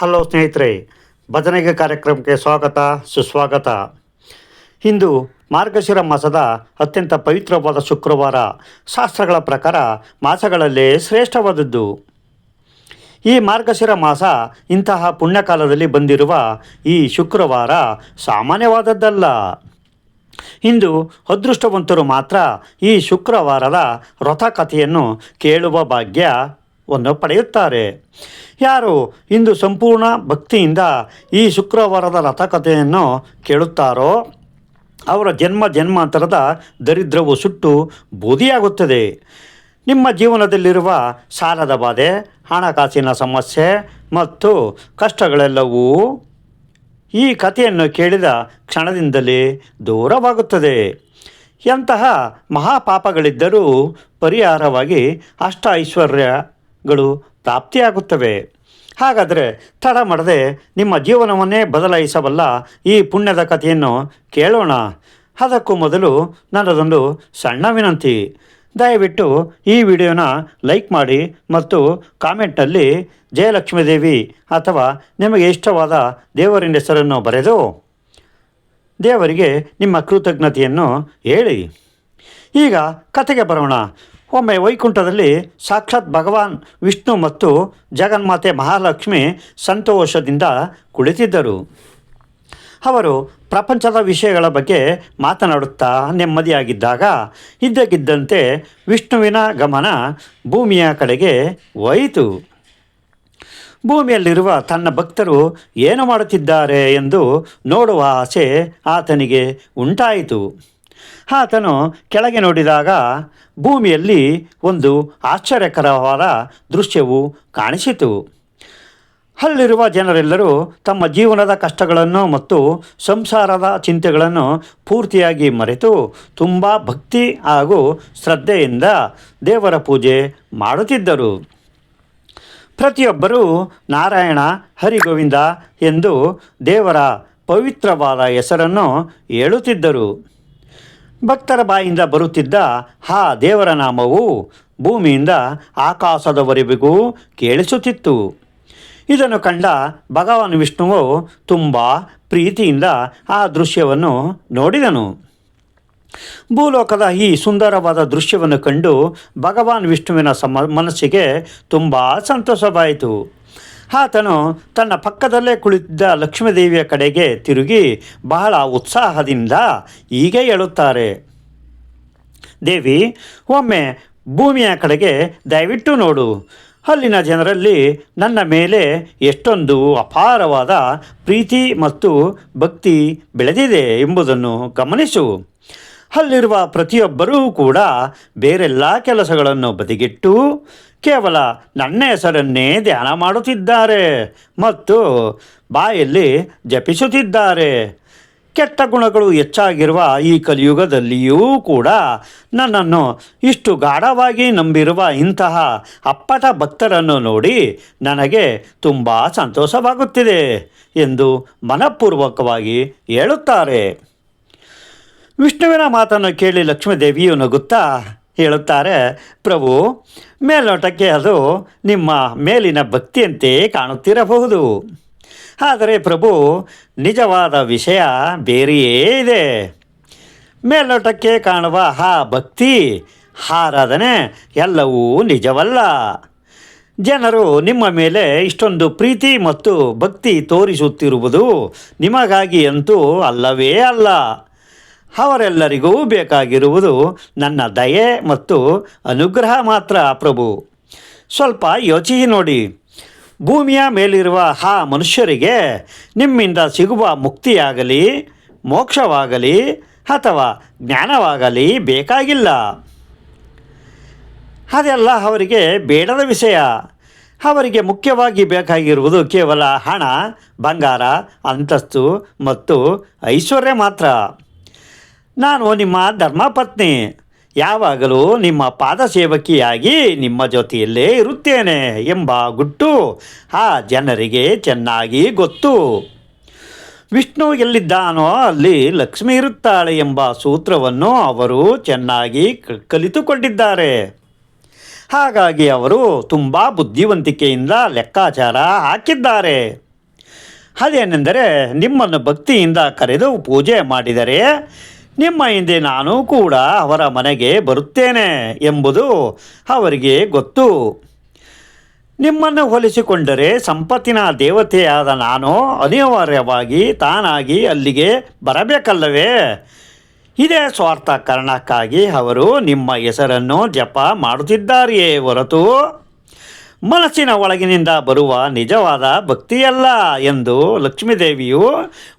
Hello ಸ್ನೇಹಿತರೆ, ಭಜನೆಗೆ ಕಾರ್ಯಕ್ರಮಕ್ಕೆ ಸ್ವಾಗತ, ಸುಸ್ವಾಗತ. ಇಂದು ಮಾರ್ಗಶಿರ ಮಾಸದ ಅತ್ಯಂತ ಪವಿತ್ರವಾದ ಶುಕ್ರವಾರ, ಶಾಸ್ತ್ರಗಳ ಪ್ರಕಾರ ಮಾಸಗಳಲ್ಲೇ ಶ್ರೇಷ್ಠವಾದದ್ದು. ಈ ಮಾರ್ಗಶಿರ ಮಾಸ ಇಂತಹ ಪುಣ್ಯಕಾಲದಲ್ಲಿ ಬಂದಿರುವ ಈ ಶುಕ್ರವಾರ ಸಾಮಾನ್ಯವಾದದ್ದಲ್ಲ. ಇಂದು ಅದೃಷ್ಟವಂತರು ಮಾತ್ರ ಈ ಶುಕ್ರವಾರದ ವ್ರತ ಕಥೆಯನ್ನು ಕೇಳುವ ಭಾಗ್ಯವನ್ನು ಪಡೆಯುತ್ತಾರೆ. ಯಾರು ಇಂದು ಸಂಪೂರ್ಣ ಭಕ್ತಿಯಿಂದ ಈ ಶುಕ್ರವಾರದ ರಥಕಥೆಯನ್ನು ಕೇಳುತ್ತಾರೋ, ಅವರ ಜನ್ಮ ಜನ್ಮಾಂತರದ ದರಿದ್ರವು ಸುಟ್ಟು ಬೂದಿಯಾಗುತ್ತದೆ. ನಿಮ್ಮ ಜೀವನದಲ್ಲಿರುವ ಸಾಲದ ಬಾಧೆ, ಹಣಕಾಸಿನ ಸಮಸ್ಯೆ ಮತ್ತು ಕಷ್ಟಗಳೆಲ್ಲವೂ ಈ ಕಥೆಯನ್ನು ಕೇಳಿದ ಕ್ಷಣದಿಂದಲೇ ದೂರವಾಗುತ್ತದೆ. ಎಂತಹ ಮಹಾಪಾಪಗಳಿದ್ದರೂ ಪರಿಹಾರವಾಗಿ ಅಷ್ಟ ಐಶ್ವರ್ಯಗಳು ಪ್ರಾಪ್ತಿಯಾಗುತ್ತವೆ. ಹಾಗಾದರೆ ತಡ ಮಾಡದೆ ನಿಮ್ಮ ಜೀವನವನ್ನೇ ಬದಲಾಯಿಸಬಲ್ಲ ಈ ಪುಣ್ಯದ ಕಥೆಯನ್ನು ಕೇಳೋಣ. ಅದಕ್ಕೂ ಮೊದಲು ನನ್ನದೊಂದು ಸಣ್ಣ ವಿನಂತಿ. ದಯವಿಟ್ಟು ಈ ವಿಡಿಯೋನ ಲೈಕ್ ಮಾಡಿ ಮತ್ತು ಕಾಮೆಂಟಲ್ಲಿ ಜಯಲಕ್ಷ್ಮೀ ದೇವಿ ಅಥವಾ ನಿಮಗೆ ಇಷ್ಟವಾದ ದೇವರಿನ ಹೆಸರನ್ನು ಬರೆದು ದೇವರಿಗೆ ನಿಮ್ಮ ಕೃತಜ್ಞತೆಯನ್ನು ಹೇಳಿ. ಈಗ ಕತೆಗೆ ಬರೋಣ. ಒಮ್ಮೆ ವೈಕುಂಠದಲ್ಲಿ ಸಾಕ್ಷಾತ್ ಭಗವಾನ್ ವಿಷ್ಣು ಮತ್ತು ಜಗನ್ಮಾತೆ ಮಹಾಲಕ್ಷ್ಮಿ ಸಂತೋಷದಿಂದ ಕುಳಿತಿದ್ದರು. ಅವರು ಪ್ರಪಂಚದ ವಿಷಯಗಳ ಬಗ್ಗೆ ಮಾತನಾಡುತ್ತಾ ನೆಮ್ಮದಿಯಾಗಿದ್ದಾಗ, ಇದ್ದಕ್ಕಿದ್ದಂತೆ ವಿಷ್ಣುವಿನ ಗಮನ ಭೂಮಿಯ ಕಡೆಗೆ ಹೋಯಿತು ಭೂಮಿಯಲ್ಲಿರುವ ತನ್ನ ಭಕ್ತರು ಏನು ಮಾಡುತ್ತಿದ್ದಾರೆ ಎಂದು ನೋಡುವ ಆಸೆ ಆತನಿಗೆ ಉಂಟಾಯಿತು. ಆತನು ಕೆಳಗೆ ನೋಡಿದಾಗ ಭೂಮಿಯಲ್ಲಿ ಒಂದು ಆಶ್ಚರ್ಯಕರವಾದ ದೃಶ್ಯವು ಕಾಣಿಸಿತು. ಅಲ್ಲಿರುವ ಜನರೆಲ್ಲರೂ ತಮ್ಮ ಜೀವನದ ಕಷ್ಟಗಳನ್ನು ಮತ್ತು ಸಂಸಾರದ ಚಿಂತೆಗಳನ್ನು ಪೂರ್ತಿಯಾಗಿ ಮರೆತು ತುಂಬ ಭಕ್ತಿ ಹಾಗೂ ಶ್ರದ್ಧೆಯಿಂದ ದೇವರ ಪೂಜೆ ಮಾಡುತ್ತಿದ್ದರು. ಪ್ರತಿಯೊಬ್ಬರೂ ನಾರಾಯಣ, ಹರಿಗೋವಿಂದ ಎಂದು ದೇವರ ಪವಿತ್ರವಾದ ಹೆಸರನ್ನು ಹೇಳುತ್ತಿದ್ದರು. ಭಕ್ತರ ಬಾಯಿಂದ ಬರುತ್ತಿದ್ದ ಆ ದೇವರ ನಾಮವು ಭೂಮಿಯಿಂದ ಆಕಾಶದವರೆಗೂ ಕೇಳಿಸುತ್ತಿತ್ತು. ಇದನ್ನು ಕಂಡ ಭಗವಾನ್ ವಿಷ್ಣುವು ತುಂಬ ಪ್ರೀತಿಯಿಂದ ಆ ದೃಶ್ಯವನ್ನು ನೋಡಿದನು. ಭೂಲೋಕದ ಈ ಸುಂದರವಾದ ದೃಶ್ಯವನ್ನು ಕಂಡು ಭಗವಾನ್ ವಿಷ್ಣುವಿನ ಸಮ, ಮನಸ್ಸಿಗೆ ತುಂಬ ಸಂತೋಷವಾಯಿತು. ಆತನು ತನ್ನ ಪಕ್ಕದಲ್ಲೇ ಕುಳಿತಿದ್ದ ಲಕ್ಷ್ಮೀದೇವಿಯ ಕಡೆಗೆ ತಿರುಗಿ ಬಹಳ ಉತ್ಸಾಹದಿಂದ ಹೀಗೆ ಹೇಳುತ್ತಾರೆ. ದೇವಿ, ಒಮ್ಮೆ ಭೂಮಿಯ ಕಡೆಗೆ ದಯವಿಟ್ಟು ನೋಡು. ಅಲ್ಲಿನ ಜನರಲ್ಲಿ ನನ್ನ ಮೇಲೆ ಎಷ್ಟೊಂದು ಅಪಾರವಾದ ಪ್ರೀತಿ ಮತ್ತು ಭಕ್ತಿ ಬೆಳೆದಿದೆ ಎಂಬುದನ್ನು ಗಮನಿಸು. ಅಲ್ಲಿರುವ ಪ್ರತಿಯೊಬ್ಬರೂ ಕೂಡ ಬೇರೆಲ್ಲ ಕೆಲಸಗಳನ್ನು ಬದಿಗಿಟ್ಟು ಕೇವಲ ನನ್ನ ಹೆಸರನ್ನೇ ಧ್ಯಾನ ಮಾಡುತ್ತಿದ್ದಾರೆ ಮತ್ತು ಬಾಯಲ್ಲಿ ಜಪಿಸುತ್ತಿದ್ದಾರೆ. ಕೆಟ್ಟ ಗುಣಗಳು ಹೆಚ್ಚಾಗಿರುವ ಈ ಕಲಿಯುಗದಲ್ಲಿಯೂ ಕೂಡ ನನ್ನನ್ನು ಇಷ್ಟು ಗಾಢವಾಗಿ ನಂಬಿರುವ ಇಂತಹ ಅಪ್ಪಟ ಭಕ್ತರನ್ನು ನೋಡಿ ನನಗೆ ತುಂಬ ಸಂತೋಷವಾಗುತ್ತಿದೆ ಎಂದು ಮನಪೂರ್ವಕವಾಗಿ ಹೇಳುತ್ತಾರೆ. ವಿಷ್ಣುವಿನ ಮಾತನ್ನು ಕೇಳಿ ಲಕ್ಷ್ಮೀದೇವಿಯು ನಗುತ್ತಾ ಹೇಳುತ್ತಾರೆ, ಪ್ರಭು, ಮೇಲ್ನೋಟಕ್ಕೆ ಅದು ನಿಮ್ಮ ಮೇಲಿನ ಭಕ್ತಿಯಂತೆ ಕಾಣುತ್ತಿರಬಹುದು. ಆದರೆ ಪ್ರಭು, ನಿಜವಾದ ವಿಷಯ ಬೇರೆಯೇ ಇದೆ. ಮೇಲ್ನೋಟಕ್ಕೆ ಕಾಣುವ ಆ ಭಕ್ತಿ, ಆರಾಧನೆ ಎಲ್ಲವೂ ನಿಜವಲ್ಲ. ಜನರು ನಿಮ್ಮ ಮೇಲೆ ಇಷ್ಟೊಂದು ಪ್ರೀತಿ ಮತ್ತು ಭಕ್ತಿ ತೋರಿಸುತ್ತಿರುವುದು ನಿಮಗಾಗಿ ಅಂತೂ ಅಲ್ಲವೇ ಅಲ್ಲ. ಅವರೆಲ್ಲರಿಗೂ ಬೇಕಾಗಿರುವುದು ನನ್ನ ದಯೆ ಮತ್ತು ಅನುಗ್ರಹ ಮಾತ್ರ, ಪ್ರಭು. ಸ್ವಲ್ಪ ಯೋಚಿಸಿ ನೋಡಿ. ಭೂಮಿಯ ಮೇಲಿರುವ ಆ ಮನುಷ್ಯರಿಗೆ ನಿಮ್ಮಿಂದ ಸಿಗುವ ಮುಕ್ತಿಯಾಗಲಿ, ಮೋಕ್ಷವಾಗಲಿ ಅಥವಾ ಜ್ಞಾನವಾಗಲಿ ಬೇಕಾಗಿಲ್ಲ. ಅದೆಲ್ಲ ಅವರಿಗೆ ಬೇಡದ ವಿಷಯ. ಅವರಿಗೆ ಮುಖ್ಯವಾಗಿ ಬೇಕಾಗಿರುವುದು ಕೇವಲ ಹಣ, ಬಂಗಾರ, ಅಂತಸ್ತು ಮತ್ತು ಐಶ್ವರ್ಯ ಮಾತ್ರ. ನಾನು ನಿಮ್ಮ ಧರ್ಮಪತ್ನಿ ಯಾವಾಗಲೂ ನಿಮ್ಮ ಪಾದ ಸೇವಕಿಯಾಗಿ ನಿಮ್ಮ ಜೊತೆಯಲ್ಲೇ ಇರುತ್ತೇನೆ ಎಂಬ ಗುಟ್ಟು ಆ ಜನರಿಗೆ ಚೆನ್ನಾಗಿ ಗೊತ್ತು. ವಿಷ್ಣು ಎಲ್ಲಿದ್ದಾನೋ ಅಲ್ಲಿ ಲಕ್ಷ್ಮಿ ಇರುತ್ತಾಳೆ ಎಂಬ ಸೂತ್ರವನ್ನು ಅವರು ಚೆನ್ನಾಗಿ ಕಲಿತುಕೊಂಡಿದ್ದಾರೆ. ಹಾಗಾಗಿ ಅವರು ತುಂಬ ಬುದ್ಧಿವಂತಿಕೆಯಿಂದ ಲೆಕ್ಕಾಚಾರ ಹಾಕಿದ್ದಾರೆ. ಅದೇನೆಂದರೆ ನಿಮ್ಮನ್ನು ಭಕ್ತಿಯಿಂದ ಕರೆದು ಪೂಜೆ ಮಾಡಿದರೆ ನಿಮ್ಮ ಹಿಂದೆ ನಾನು ಕೂಡ ಅವರ ಮನೆಗೆ ಬರುತ್ತೇನೆ ಎಂಬುದು ಅವರಿಗೆ ಗೊತ್ತು. ನಿಮ್ಮನ್ನು ಹೋಲಿಸಿಕೊಂಡರೆ ಸಂಪತ್ತಿನ ದೇವತೆಯಾದ ನಾನು ಅನಿವಾರ್ಯವಾಗಿ ತಾನಾಗಿ ಅಲ್ಲಿಗೆ ಬರಬೇಕಲ್ಲವೇ? ಇದೇ ಸ್ವಾರ್ಥ ಕಾರಣಕ್ಕಾಗಿ ಅವರು ನಿಮ್ಮ ಹೆಸರನ್ನು ಜಪ ಮಾಡುತ್ತಿದ್ದಾರೆಯೇ ಹೊರತು ಮನಸ್ಸಿನ ಒಳಗಿನಿಂದ ಬರುವ ನಿಜವಾದ ಭಕ್ತಿಯಲ್ಲ ಎಂದು ಲಕ್ಷ್ಮೀದೇವಿಯು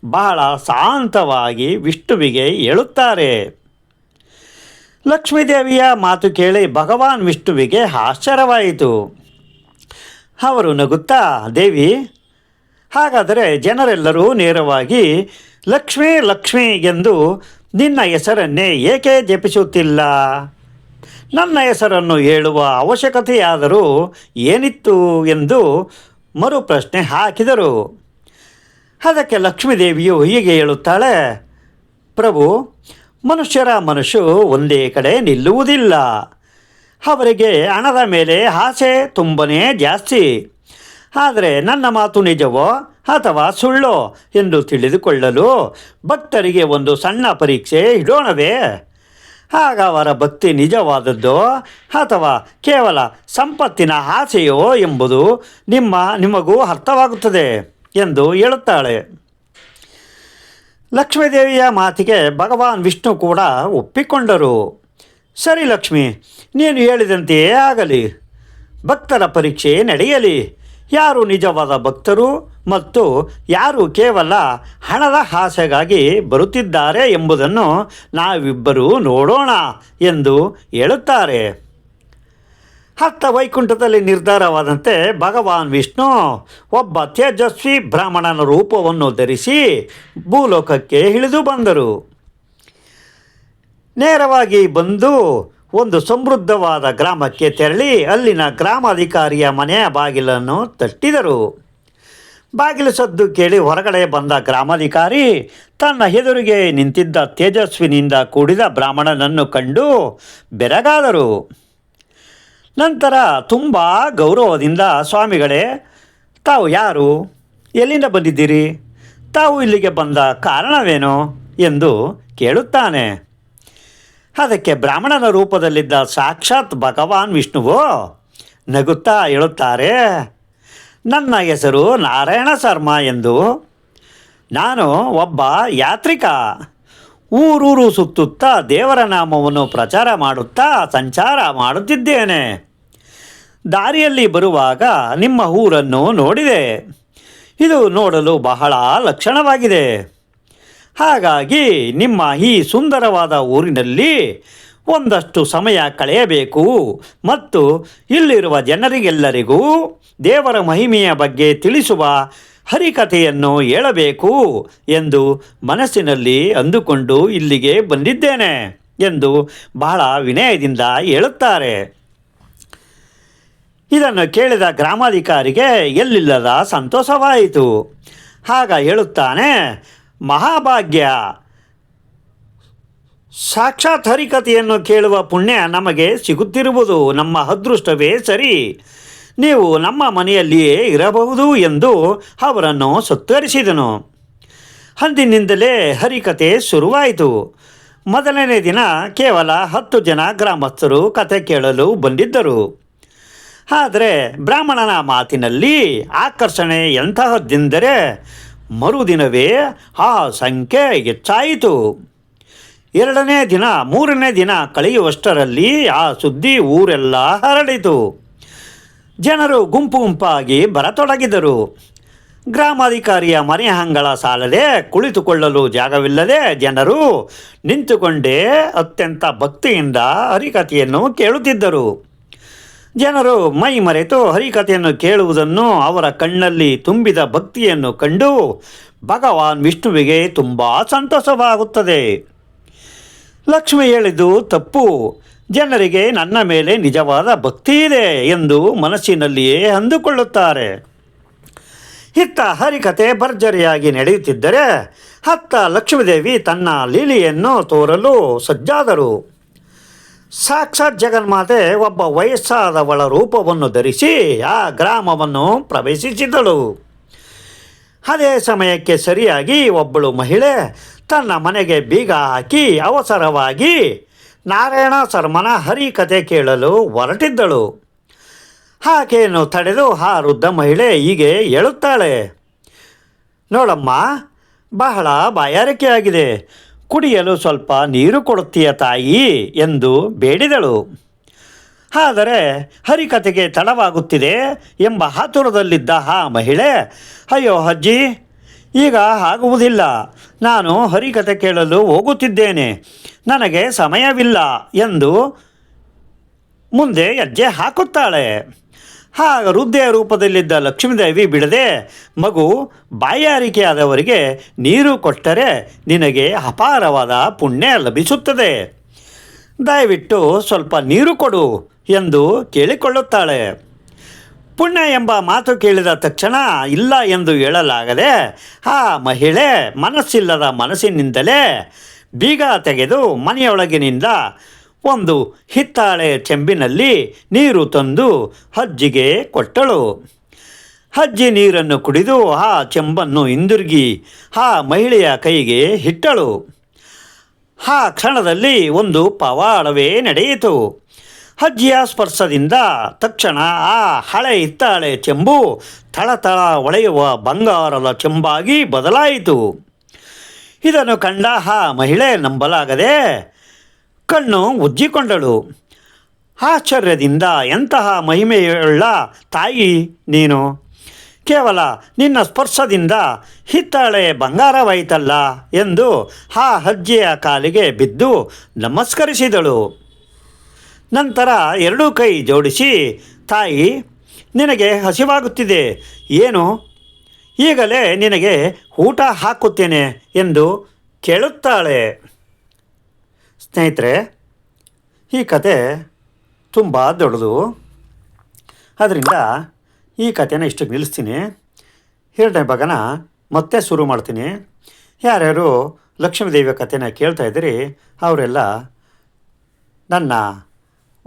ಬಹಳ ಶಾಂತವಾಗಿ ವಿಷ್ಣುವಿಗೆ ಹೇಳುತ್ತಾರೆ. ಲಕ್ಷ್ಮೀದೇವಿಯ ಮಾತು ಕೇಳಿ ಭಗವಾನ್ ವಿಷ್ಣುವಿಗೆ ಆಶ್ಚರ್ಯವಾಯಿತು. ಅವರು ನಗುತ್ತಾ, ದೇವಿ, ಹಾಗಾದರೆ ಜನರೆಲ್ಲರೂ ನೇರವಾಗಿ ಲಕ್ಷ್ಮೀ ಲಕ್ಷ್ಮೀ ಎಂದು ನಿನ್ನ ಹೆಸರನ್ನೇ ಏಕೆ ಜಪಿಸುತ್ತಿಲ್ಲ? ನನ್ನ ಹೆಸರನ್ನು ಹೇಳುವ ಅವಶ್ಯಕತೆಯಾದರೂ ಏನಿತ್ತು ಎಂದು ಮರುಪ್ರಶ್ನೆ ಹಾಕಿದರು. ಅದಕ್ಕೆ ಲಕ್ಷ್ಮೀದೇವಿಯು ಹೀಗೆ ಹೇಳುತ್ತಾಳೆ, ಪ್ರಭು, ಮನುಷ್ಯರ ಮನುಷ್ಯು ಒಂದೇ ಕಡೆ ನಿಲ್ಲುವುದಿಲ್ಲ. ಅವರಿಗೆ ಹಣದ ಮೇಲೆ ಆಸೆ ತುಂಬನೇ ಜಾಸ್ತಿ. ಆದರೆ ನನ್ನ ಮಾತು ನಿಜವೋ ಅಥವಾ ಸುಳ್ಳೋ ಎಂದು ತಿಳಿದುಕೊಳ್ಳಲು ಭಕ್ತರಿಗೆ ಒಂದು ಸಣ್ಣ ಪರೀಕ್ಷೆ ಇಡೋಣವೇ. ಆಗ ಅವರ ಭಕ್ತಿ ನಿಜವಾದದ್ದೋ ಅಥವಾ ಕೇವಲ ಸಂಪತ್ತಿನ ಆಸೆಯೋ ಎಂಬುದು ನಿಮ್ಮ, ನಿಮಗೂ ಅರ್ಥವಾಗುತ್ತದೆ ಎಂದು ಹೇಳುತ್ತಾಳೆ. ಲಕ್ಷ್ಮೀದೇವಿಯ ಮಾತಿಗೆ ಭಗವಾನ್ ವಿಷ್ಣು ಕೂಡ ಒಪ್ಪಿಕೊಂಡರು. ಸರಿ ಲಕ್ಷ್ಮಿ, ನೀನು ಹೇಳಿದಂತೆಯೇ ಆಗಲಿ. ಭಕ್ತರ ಪರೀಕ್ಷೆ ನಡೆಯಲಿ. ಯಾರು ನಿಜವಾದ ಭಕ್ತರು? ಮತ್ತು ಯಾರು ಕೇವಲ ಹಣದ ಆಸೆಗಾಗಿ ಬರುತ್ತಿದ್ದಾರೆ ಎಂಬುದನ್ನು ನಾವಿಬ್ಬರೂ ನೋಡೋಣ ಎಂದು ಹೇಳುತ್ತಾರೆ. ಹತ್ತ ವೈಕುಂಠದಲ್ಲಿ ನಿರ್ಧಾರವಾದಂತೆ ಭಗವಾನ್ ವಿಷ್ಣು ಒಬ್ಬ ತೇಜಸ್ವಿ ಬ್ರಾಹ್ಮಣನ ರೂಪವನ್ನು ಧರಿಸಿ ಭೂಲೋಕಕ್ಕೆ ಇಳಿದು ಬಂದರು. ನೇರವಾಗಿ ಬಂದು ಒಂದು ಸಮೃದ್ಧವಾದ ಗ್ರಾಮಕ್ಕೆ ತೆರಳಿ ಅಲ್ಲಿನ ಗ್ರಾಮಾಧಿಕಾರಿಯ ಮನೆಯ ಬಾಗಿಲನ್ನು ತಟ್ಟಿದರು. ಬಾಗಿಲು ಸದ್ದು ಕೇಳಿ ಹೊರಗಡೆ ಬಂದ ಗ್ರಾಮಾಧಿಕಾರಿ ತನ್ನ ಎದುರಿಗೆ ನಿಂತಿದ್ದ ತೇಜಸ್ವಿನಿಂದ ಕೂಡಿದ ಬ್ರಾಹ್ಮಣನನ್ನು ಕಂಡು ಬೆರಗಾದರು. ನಂತರ ತುಂಬ ಗೌರವದಿಂದ, ಸ್ವಾಮಿಗಳೇ, ತಾವು ಯಾರು? ಎಲ್ಲಿಂದ ಬಂದಿದ್ದೀರಿ? ತಾವು ಇಲ್ಲಿಗೆ ಬಂದ ಕಾರಣವೇನು? ಎಂದು ಕೇಳುತ್ತಾನೆ. ಅದಕ್ಕೆ ಬ್ರಾಹ್ಮಣನ ರೂಪದಲ್ಲಿದ್ದ ಸಾಕ್ಷಾತ್ ಭಗವಾನ್ ವಿಷ್ಣುವು? ನಗುತ್ತಾ ಹೇಳುತ್ತಾರೆ ನನ್ನ ಹೆಸರು ನಾರಾಯಣ ಶರ್ಮ ಎಂದು ನಾನು ಒಬ್ಬ ಯಾತ್ರಿಕ. ಊರೂರು ಸುತ್ತುತ್ತಾ ದೇವರ ನಾಮವನ್ನು ಪ್ರಚಾರ ಮಾಡುತ್ತಾ ಸಂಚಾರ ಮಾಡುತ್ತಿದ್ದೇನೆ. ದಾರಿಯಲ್ಲಿ ಬರುವಾಗ ನಿಮ್ಮ ಊರನ್ನು ನೋಡಿದೆ. ಇದು ನೋಡಲು ಬಹಳ ಲಕ್ಷಣವಾಗಿದೆ. ಹಾಗಾಗಿ ನಿಮ್ಮ ಈ ಸುಂದರವಾದ ಊರಿನಲ್ಲಿ ಒಂದಷ್ಟು ಸಮಯ ಕಳೆಯಬೇಕು. ಮತ್ತು ಇಲ್ಲಿರುವ ಜನರಿಗೆಲ್ಲರಿಗೂ ದೇವರ ಮಹಿಮೆಯ ಬಗ್ಗೆ ತಿಳಿಸುವ ಹರಿಕಥೆಯನ್ನು ಹೇಳಬೇಕು ಎಂದು ಮನಸ್ಸಿನಲ್ಲಿ ಅಂದುಕೊಂಡು ಇಲ್ಲಿಗೆ ಬಂದಿದ್ದೇನೆ ಎಂದು ಬಹಳ ವಿನಯದಿಂದ ಹೇಳುತ್ತಾರೆ. ಇದನ್ನು ಕೇಳಿದ ಗ್ರಾಮಾಧಿಕಾರಿಗೆ ಎಲ್ಲಿಲ್ಲದ ಸಂತೋಷವಾಯಿತು. ಆಗ ಹೇಳುತ್ತಾನೆ, ಮಹಾಭಾಗ್ಯ ಸಾಕ್ಷಾತ್ ಹರಿಕಥೆಯನ್ನು ಕೇಳುವ ಪುಣ್ಯ ನಮಗೆ ಸಿಗುತ್ತಿರುವುದು ನಮ್ಮ ಅದೃಷ್ಟವೇ ಸರಿ. ನೀವು ನಮ್ಮ ಮನೆಯಲ್ಲಿಯೇ ಇರಬಹುದು ಎಂದು ಅವರನ್ನು ಸತ್ಕರಿಸಿದನು ಅಂದಿನಿಂದಲೇ ಹರಿಕತೆ ಶುರುವಾಯಿತು. ಮೊದಲನೇ ದಿನ ಕೇವಲ ಹತ್ತು ಜನ ಗ್ರಾಮಸ್ಥರು ಕತೆ ಕೇಳಲು ಬಂದಿದ್ದರು. ಆದರೆ ಬ್ರಾಹ್ಮಣನ ಮಾತಿನಲ್ಲಿ ಆಕರ್ಷಣೆ ಎಂತಹದ್ದೆಂದರೆ ಮರುದಿನವೇ ಆ ಸಂಖ್ಯೆ ಹೆಚ್ಚಾಯಿತು. ಎರಡನೇ ದಿನ, ಮೂರನೇ ದಿನ ಕಳೆಯುವಷ್ಟರಲ್ಲಿ ಆ ಸುದ್ದಿ ಊರೆಲ್ಲ ಹರಡಿತು. ಜನರು ಗುಂಪು ಗುಂಪಾಗಿ ಬರತೊಡಗಿದರು. ಗ್ರಾಮಾಧಿಕಾರಿಯ ಮನೆ ಅಂಗಳ ಸಾಲದೆ ಕುಳಿತುಕೊಳ್ಳಲು ಜಾಗವಿಲ್ಲದೆ ಜನರು ನಿಂತುಕೊಂಡೇ ಅತ್ಯಂತ ಭಕ್ತಿಯಿಂದ ಹರಿಕಥೆಯನ್ನು ಕೇಳುತ್ತಿದ್ದರು. ಜನರು ಮೈ ಮರೆತು ಹರಿಕಥೆಯನ್ನು ಕೇಳುವುದನ್ನು ಅವರ ಕಣ್ಣಲ್ಲಿ ತುಂಬಿದ ಭಕ್ತಿಯನ್ನು ಕಂಡು ಭಗವಾನ್ ವಿಷ್ಣುವಿಗೆ ತುಂಬ ಸಂತೋಷವಾಗುತ್ತದೆ. ಲಕ್ಷ್ಮಿ ಹೇಳಿದ್ದು ತಪ್ಪು. ಜನರಿಗೆ ನನ್ನ ಮೇಲೆ ನಿಜವಾದ ಭಕ್ತಿ ಇದೆ ಎಂದು ಮನಸ್ಸಿನಲ್ಲಿಯೇ ಅಂದುಕೊಳ್ಳುತ್ತಾರೆ. ಇತ್ತ ಹರಿಕತೆ ಭರ್ಜರಿಯಾಗಿ ನಡೆಯುತ್ತಿದ್ದರೆ ಹತ್ತ ಲಕ್ಷ್ಮೀದೇವಿ ತನ್ನ ಲೀಲೆಯನ್ನು ತೋರಲು ಸಜ್ಜಾದರು. ಸಾಕ್ಷಾತ್ ಜಗನ್ಮಾತೆ ಒಬ್ಬ ವಯಸ್ಸಾದವಳ ರೂಪವನ್ನು ಧರಿಸಿ ಆ ಗ್ರಾಮವನ್ನು ಪ್ರವೇಶಿಸಿದಳು. ಅದೇ ಸಮಯಕ್ಕೆ ಸರಿಯಾಗಿ ಒಬ್ಬಳು ಮಹಿಳೆ ತನ್ನ ಮನೆಗೆ ಬೀಗ ಹಾಕಿ ಅವಸರವಾಗಿ ನಾರಾಯಣ ಶರ್ಮನ ಹರಿಕತೆ ಕೇಳಲು ಹೊರಟಿದ್ದಳು. ಆಕೆಯನ್ನು ತಡೆದು ಆ ವೃದ್ಧ ಮಹಿಳೆ ಹೀಗೆ ಹೇಳುತ್ತಾಳೆ? ನೋಡಮ್ಮ, ಬಹಳ ಬಾಯಾರಿಕೆಯಾಗಿದೆ ಕುಡಿಯಲು ಸ್ವಲ್ಪ ನೀರು ಕೊಡುತ್ತೀಯ ತಾಯಿ ಎಂದು ಬೇಡಿದಳು. ಆದರೆ ಹರಿಕತೆಗೆ ತಡವಾಗುತ್ತಿದೆ ಎಂಬ ಆತುರದಲ್ಲಿದ್ದ ಆ ಮಹಿಳೆ, ಅಯ್ಯೋ ಅಜ್ಜಿ ಈಗ ಆಗುವುದಿಲ್ಲ. ನಾನು ಹರಿಕತೆ ಕೇಳಲು ಹೋಗುತ್ತಿದ್ದೇನೆ. ನನಗೆ ಸಮಯವಿಲ್ಲ ಎಂದು ಮುಂದೆ ಹೆಜ್ಜೆ ಹಾಕುತ್ತಾಳೆ. ಆಗ ವೃದ್ಧೆಯ ರೂಪದಲ್ಲಿದ್ದ ಲಕ್ಷ್ಮೀದೇವಿ ಬಿಡದೆ, ಮಗು ಬಾಯಾರಿಕೆಯಾದವರಿಗೆ ನೀರು ಕೊಟ್ಟರೆ ನಿನಗೆ ಅಪಾರವಾದ ಪುಣ್ಯ ಲಭಿಸುತ್ತದೆ. ದಯವಿಟ್ಟು ಸ್ವಲ್ಪ ನೀರು ಕೊಡು ಎಂದು ಕೇಳಿಕೊಳ್ಳುತ್ತಾಳೆ. ಪುಣ್ಯ ಎಂಬ ಮಾತು ಕೇಳಿದ ತಕ್ಷಣ, ಇಲ್ಲ ಎಂದು ಹೇಳಲಾಗದೆ ಆ ಮಹಿಳೆ, ಮನಸ್ಸಿಲ್ಲದ ಮನಸ್ಸಿನಿಂದಲೇ ಬೀಗ ತೆಗೆದು ಮನೆಯೊಳಗಿನಿಂದ ಒಂದು ಹಿತ್ತಾಳೆ ಚೆಂಬಿನಲ್ಲಿ ನೀರು ತಂದು ಹಜ್ಜಿಗೆ ಕೊಟ್ಟಳು. ಹಜ್ಜಿ ನೀರನ್ನು ಕುಡಿದು ಆ ಚೆಂಬನ್ನು ಹಿಂದಿರುಗಿ ಆ ಮಹಿಳೆಯ ಕೈಗೆ ಇಟ್ಟಳು ಆ ಕ್ಷಣದಲ್ಲಿ ಒಂದು ಪವಾಡವೇ ನಡೆಯಿತು. ಅಜ್ಜಿಯ ಸ್ಪರ್ಶದಿಂದ ತಕ್ಷಣ ಆ ಹಳೆ ಹಿತ್ತಾಳೆ ಚೆಂಬು ಥಳಥಳ ಒಳೆಯುವ ಬಂಗಾರದ ಚೆಂಬಾಗಿ ಬದಲಾಯಿತು. ಇದನ್ನು ಕಂಡ ಆ ಮಹಿಳೆ ನಂಬಲಾಗದೆ ಕಣ್ಣು ಉಜ್ಜಿಕೊಂಡಳು. ಆಶ್ಚರ್ಯದಿಂದ ಎಂತಹ ಮಹಿಮೆಯುಳ್ಳ ತಾಯಿ ನೀನು? ಕೇವಲ ನಿನ್ನ ಸ್ಪರ್ಶದಿಂದ ಹಿತ್ತಾಳೆ ಬಂಗಾರವಾಯಿತಲ್ಲ ಎಂದು ಆ ಅಜ್ಜಿಯ ಕಾಲಿಗೆ ಬಿದ್ದು ನಮಸ್ಕರಿಸಿದಳು. ನಂತರ ಎರಡೂ ಕೈ ಜೋಡಿಸಿ, ತಾಯಿ, ನಿನಗೆ ಹಸಿವಾಗುತ್ತಿದೆ. ಏನು? ಈಗಲೇ ನಿನಗೆ ಊಟ ಹಾಕುತ್ತೇನೆ ಎಂದು ಕೇಳುತ್ತಾಳೆ. ಸ್ನೇಹಿತರೆ, ಈ ಕತೆ ತುಂಬ ದೊಡ್ಡದು. ಅದರಿಂದ ಈ ಕಥೆನ ಇಷ್ಟಕ್ಕೆ ನಿಲ್ಲಿಸ್ತೀನಿ. ಎರಡನೇ ಭಾಗನ ಮತ್ತೆ ಶುರು ಮಾಡ್ತೀನಿ. ಯಾರ್ಯಾರು ಲಕ್ಷ್ಮೀದೇವಿಯ ಕಥೆನ ಕೇಳ್ತಾ ಇದ್ದೀರಿ, ಅವರೆಲ್ಲ ನನ್ನ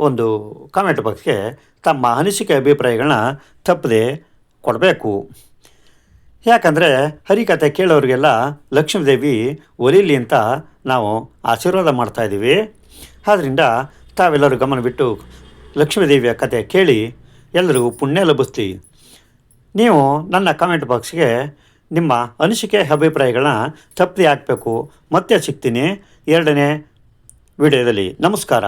ಒಂದು ಕಾಮೆಂಟ್ ಬಾಕ್ಸ್ಗೆ ತಮ್ಮ ಅನಿಸಿಕೆ ಅಭಿಪ್ರಾಯಗಳನ್ನ ತಪ್ಪದೆ ಕೊಡಬೇಕು. ಯಾಕಂದರೆ ಹರಿಕತೆ ಕೇಳೋರಿಗೆಲ್ಲ ಲಕ್ಷ್ಮೀದೇವಿ ಒಲಿಲಿ ಅಂತ ನಾವು ಆಶೀರ್ವಾದ ಮಾಡ್ತಾ ಇದ್ದೀವಿ. ಆದ್ದರಿಂದ ತಾವೆಲ್ಲರೂ ಗಮನ ಬಿಟ್ಟು ಲಕ್ಷ್ಮೀದೇವಿಯ ಕತೆ ಕೇಳಿ ಎಲ್ಲರಿಗೂ ಪುಣ್ಯ ಲಭಿಸ್ತಿ ನೀವು ನನ್ನ ಕಾಮೆಂಟ್ ಬಾಕ್ಸ್ಗೆ ನಿಮ್ಮ ಅನಿಸಿಕೆ ಅಭಿಪ್ರಾಯಗಳನ್ನ ತಪ್ಪದೆ ಹಾಕಬೇಕು. ಮತ್ತೆ ಸಿಗ್ತೀನಿ. ಎರಡನೇ ವಿಡಿಯೋದಲ್ಲಿ ನಮಸ್ಕಾರ.